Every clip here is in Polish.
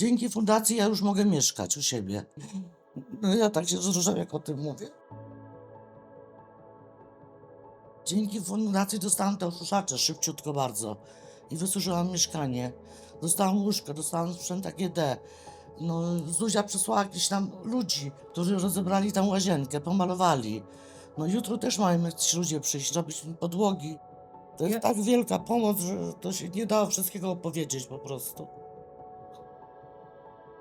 Dzięki fundacji ja już mogę mieszkać u siebie. No ja tak się wzruszam, jak o tym mówię. Dzięki fundacji dostałam te osuszacze szybciutko bardzo i wysłużyłam mieszkanie. Dostałam łóżko, dostałam sprzęt AGD. No, Zuzia przysłała jakichś tam ludzi, którzy rozebrali tam łazienkę, pomalowali. No jutro też mają ci ludzie przyjść, robić podłogi. To jest tak wielka pomoc, że to się nie dało wszystkiego opowiedzieć po prostu.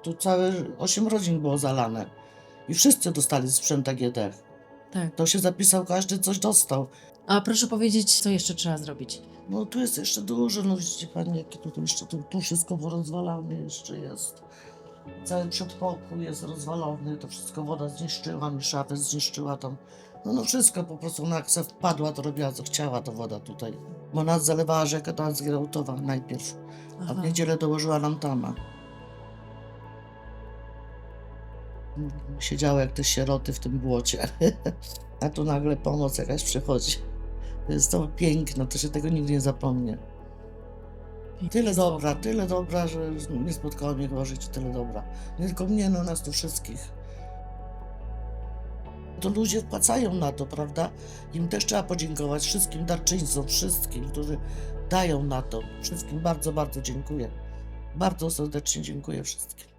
Tu całe osiem rodzin było zalane. I wszyscy dostali sprzęt AGD. Tak. To się zapisał, każdy coś dostał. A proszę powiedzieć, co jeszcze trzeba zrobić? No tu jest jeszcze dużo, no widzicie pani, jakie tu, tu jeszcze, tu, tu wszystko porozwalane jeszcze jest. Cały przedpokój jest rozwalony, to wszystko woda zniszczyła mi szafę, zniszczyła tam. No, no wszystko po prostu, ona jak se wpadła, to robiła co chciała ta woda tutaj. Bo nas zalewała rzekę, to nas grautowa najpierw, a w niedzielę dołożyła nam tama. Siedziały jak te sieroty w tym błocie, a tu nagle pomoc jakaś przychodzi. To jest to piękne, to się tego nigdy nie zapomnie. Tyle dobra, tyle dobra, że nie spotkało mnie chyba życiu tyle dobra. Nie tylko mnie, no nas tu wszystkich. To ludzie wpłacają na to, prawda? Im też trzeba podziękować wszystkim darczyńcom, wszystkim, którzy dają na to. Wszystkim bardzo, bardzo dziękuję. Bardzo serdecznie dziękuję wszystkim.